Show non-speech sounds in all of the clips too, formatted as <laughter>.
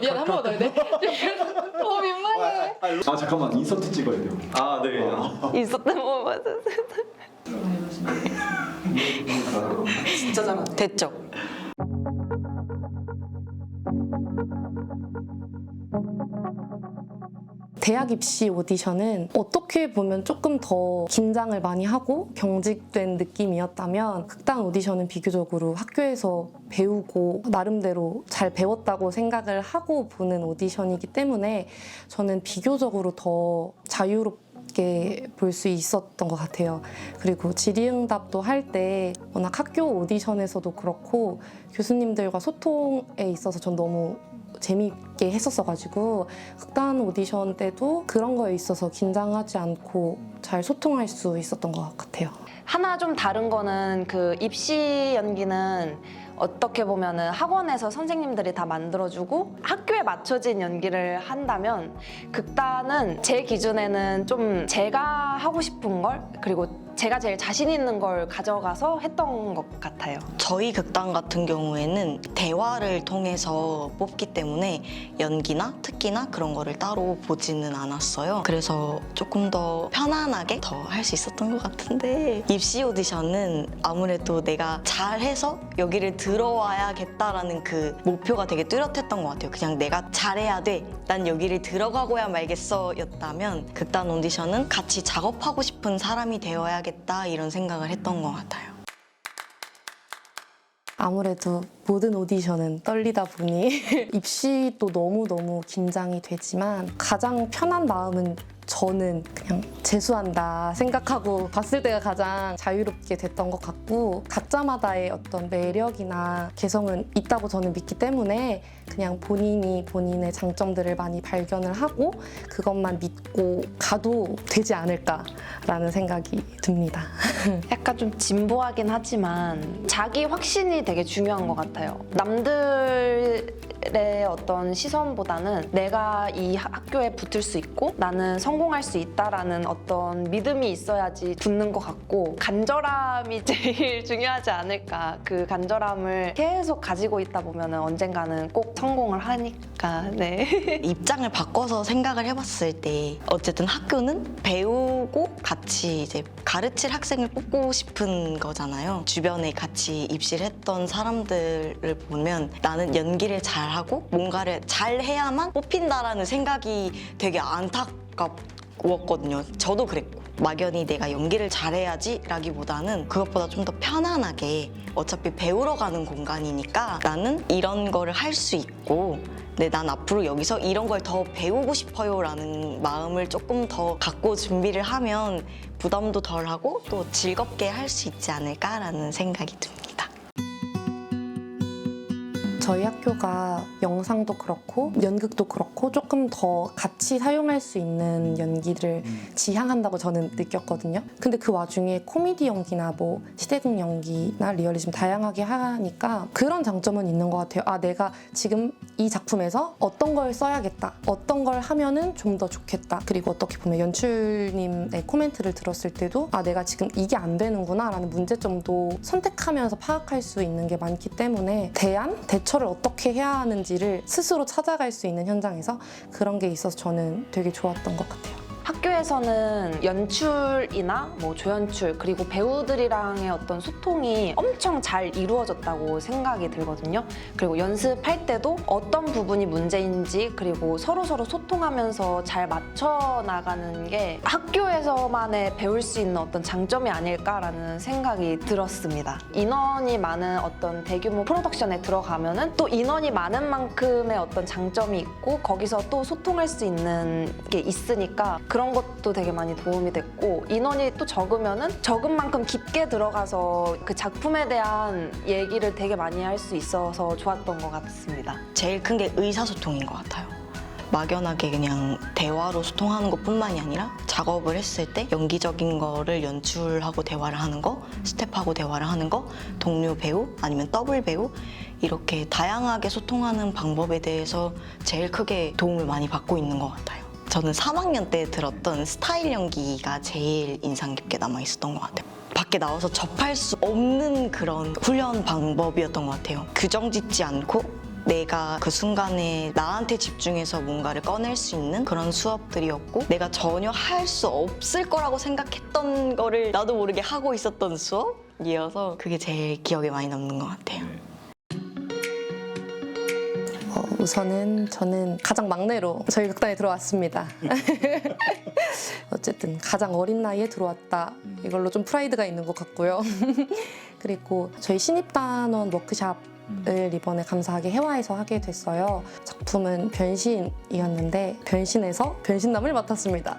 미안 한번더 해야 돼? <laughs> 어 민망해. 아 잠깐만 인서트 찍어야 돼요. 아, 네. 있었던 거 맞아. 진짜 잘하네. 됐죠? 대학 입시 오디션은 어떻게 보면 조금 더 긴장을 많이 하고 경직된 느낌이었다면 극단 오디션은 비교적으로 학교에서 배우고 나름대로 잘 배웠다고 생각을 하고 보는 오디션이기 때문에 저는 비교적으로 더 자유롭게 볼 수 있었던 것 같아요. 그리고 질의응답도 할 때 워낙 학교 오디션에서도 그렇고 교수님들과 소통에 있어서 전 너무 재미있게 했었어가지고 극단 오디션 때도 그런 거에 있어서 긴장하지 않고 잘 소통할 수 있었던 것 같아요. 하나 좀 다른 거는 그 입시 연기는 어떻게 보면은 학원에서 선생님들이 다 만들어주고 학교에 맞춰진 연기를 한다면 극단은 제 기준에는 좀 제가 하고 싶은 걸 그리고 제가 제일 자신 있는 걸 가져가서 했던 것 같아요. 저희 극단 같은 경우에는 대화를 통해서 뽑기 때문에 연기나 특기나 그런 거를 따로 보지는 않았어요. 그래서 조금 더 편안하게 더 할 수 있었던 것 같은데 입시 오디션은 아무래도 내가 잘해서 여기를 들어와야겠다라는 그 목표가 되게 뚜렷했던 것 같아요. 그냥 내가 잘해야 돼. 난 여기를 들어가고야 말겠어 였다면 극단 오디션은 같이 작업하고 싶은 사람이 되어야겠다 이런 생각을 했던 것 같아요. 아무래도 모든 오디션은 떨리다 보니 <laughs> 입시도 너무너무 긴장이 되지만 가장 편한 마음은 저는 그냥 재수한다 생각하고 봤을 때가 가장 자유롭게 됐던 것 같고 각자마다의 어떤 매력이나 개성은 있다고 저는 믿기 때문에 그냥 본인이 본인의 장점들을 많이 발견을 하고 그것만 믿고 가도 되지 않을까라는 생각이 듭니다. <laughs> 약간 좀 진보하긴 하지만 자기 확신이 되게 중요한 것 같아요. 남들의 어떤 시선보다는 내가 이 하- 학교에 붙을 수 있고 나는 성공 할 수 있다라는 어떤 믿음이 있어야지 붙는 것 같고 간절함이 <laughs> 제일 중요하지 않을까. 그 간절함을 계속 가지고 있다 보면 언젠가는 꼭 성공을 하니까. 네. <laughs> 입장을 바꿔서 생각을 해봤을 때 어쨌든 학교는 배우고 같이 이제 가르칠 학생을 뽑고 싶은 거잖아요. 주변에 같이 입시를 했던 사람들을 보면 나는 연기를 잘하고 뭔가를 잘 해야만 뽑힌다라는 생각이 되게 안타깝 웠거든요. 저도 그랬고. 막연히 내가 연기를 잘해야지 라기보다는 그것보다 좀 더 편안하게 어차피 배우러 가는 공간이니까 나는 이런 거를 할 수 있고 근데 난 앞으로 여기서 이런 걸 더 배우고 싶어요 라는 마음을 조금 더 갖고 준비를 하면 부담도 덜하고 또 즐겁게 할 수 있지 않을까라는 생각이 듭니다. 저희 학교가 영상도 그렇고 연극도 그렇고 조금 더 같이 사용할 수 있는 연기를 지향한다고 저는 느꼈거든요. 근데 그 와중에 코미디 연기나 뭐 시대극 연기나 리얼리즘 다양하게 하니까 그런 장점은 있는 것 같아요. 아 내가 지금 이 작품에서 어떤 걸 써야겠다, 어떤 걸 하면은 좀 더 좋겠다. 그리고 어떻게 보면 연출님의 코멘트를 들었을 때도 아 내가 지금 이게 안 되는구나라는 문제점도 선택하면서 파악할 수 있는 게 많기 때문에 대안, 대처 를 어떻게 해야 하는지를 스스로 찾아갈 수 있는 현장에서 그런 게 있어서 저는 되게 좋았던 것 같아요. 학교에서는 연출이나 뭐 조연출 그리고 배우들이랑의 어떤 소통이 엄청 잘 이루어졌다고 생각이 들거든요. 그리고 연습할 때도 어떤 부분이 문제인지 그리고 서로 서로 소통하면서 잘 맞춰 나가는 게 학교에서만의 배울 수 있는 어떤 장점이 아닐까라는 생각이 들었습니다. 인원이 많은 어떤 대규모 프로덕션에 들어가면은 또 인원이 많은 만큼의 어떤 장점이 있고 거기서 또 소통할 수 있는 게 있으니까 그런 것도 되게 많이 도움이 됐고 인원이 또 적으면은 적은 만큼 깊게 들어가서 그 작품에 대한 얘기를 되게 많이 할 수 있어서 좋았던 것 같습니다. 제일 큰 게 의사소통인 것 같아요. 막연하게 그냥 대화로 소통하는 것 뿐만이 아니라 작업을 했을 때 연기적인 거를 연출하고 대화를 하는 거, 스텝하고 대화를 하는 거, 동료 배우 아니면 더블 배우 이렇게 다양하게 소통하는 방법에 대해서 제일 크게 도움을 많이 받고 있는 것 같아요. 저는 3학년 때 들었던 스타일 연기가 제일 인상 깊게 남아 있었던 것 같아요. 밖에 나와서 접할 수 없는 그런 훈련 방법이었던 것 같아요. 규정 짓지 않고 내가 그 순간에 나한테 집중해서 뭔가를 꺼낼 수 있는 그런 수업들이었고 내가 전혀 할 수 없을 거라고 생각했던 거를 나도 모르게 하고 있었던 수업 이어서 그게 제일 기억에 많이 남는 것 같아요. 우선은 저는 가장 막내로 저희 극단에 들어왔습니다. <laughs> 어쨌든 가장 어린 나이에 들어왔다. 이걸로 좀 프라이드가 있는 것 같고요. <laughs> 그리고 저희 신입단원 워크샵 을 이번에 감사하게 해와에서 하게 됐어요. 작품은 변신이었는데 변신에서 변신남을 맡았습니다.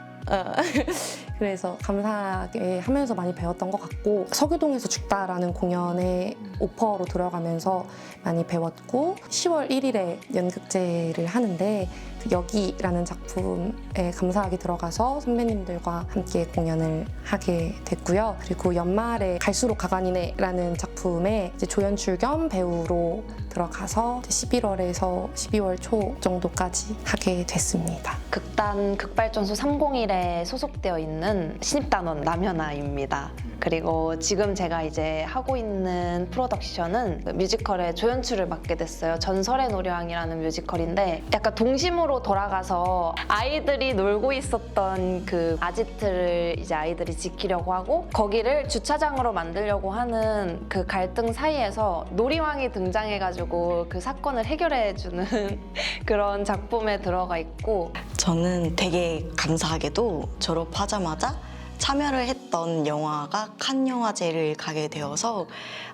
어, 그래서 감사하게 하면서 많이 배웠던 것 같고 서교동에서 죽다라는 공연에 오퍼로 들어가면서 많이 배웠고 10월 1일에 연극제를 하는데 그 여기라는 작품에 감사하게 들어가서 선배님들과 함께 공연을 하게 됐고요. 그리고 연말에 갈수록 가관이네라는 작품에 조연출 겸 배우로 들어가서 11월에서 12월 초 정도까지 하게 됐습니다. 극단 극발전소 301에 소속되어 있는 신입단원 남현아입니다. 그리고 지금 제가 이제 하고 있는 프로덕션은 그 뮤지컬의 조연출을 맡게 됐어요. 전설의 노래왕이라는 뮤지컬인데 약간 동심으로 돌아가서 아이들이 놀고 있었던 그 아지트를 이제 아이들이 지키려고 하고 거기를 주차장으로 만들려고 하는 그 갈등 사이에서 놀이왕이 등장해가지고 그 사건을 해결해주는 <laughs> 그런 작품에 들어가 있고 저는 되게 감사하게도 졸업하자마자 참여를 했던 영화가 칸 영화제를 가게 되어서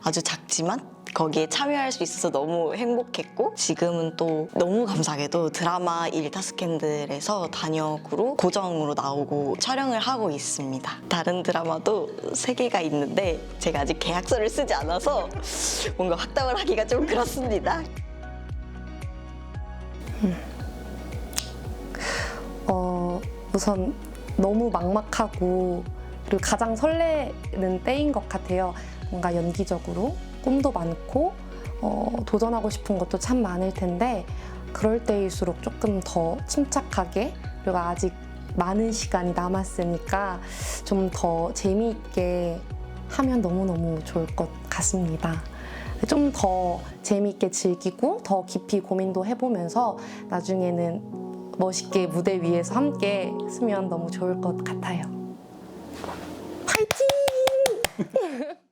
아주 작지만 거기에 참여할 수 있어서 너무 행복했고 지금은 또 너무 감사하게도 드라마 일타 스캔들에서 단역으로 고정으로 나오고 촬영을 하고 있습니다. 다른 드라마도 세 개가 있는데 제가 아직 계약서를 쓰지 않아서 뭔가 확답을 하기가 좀 그렇습니다. 어, 우선 너무 막막하고 그리고 가장 설레는 때인 것 같아요. 뭔가 연기적으로 꿈도 많고 어, 도전하고 싶은 것도 참 많을 텐데 그럴 때일수록 조금 더 침착하게 그리고 아직 많은 시간이 남았으니까 좀 더 재미있게 하면 너무너무 좋을 것 같습니다. 좀 더 재미있게 즐기고 더 깊이 고민도 해보면서 나중에는 멋있게 무대 위에서 함께 쓰면 너무 좋을 것 같아요. 파이팅! <laughs>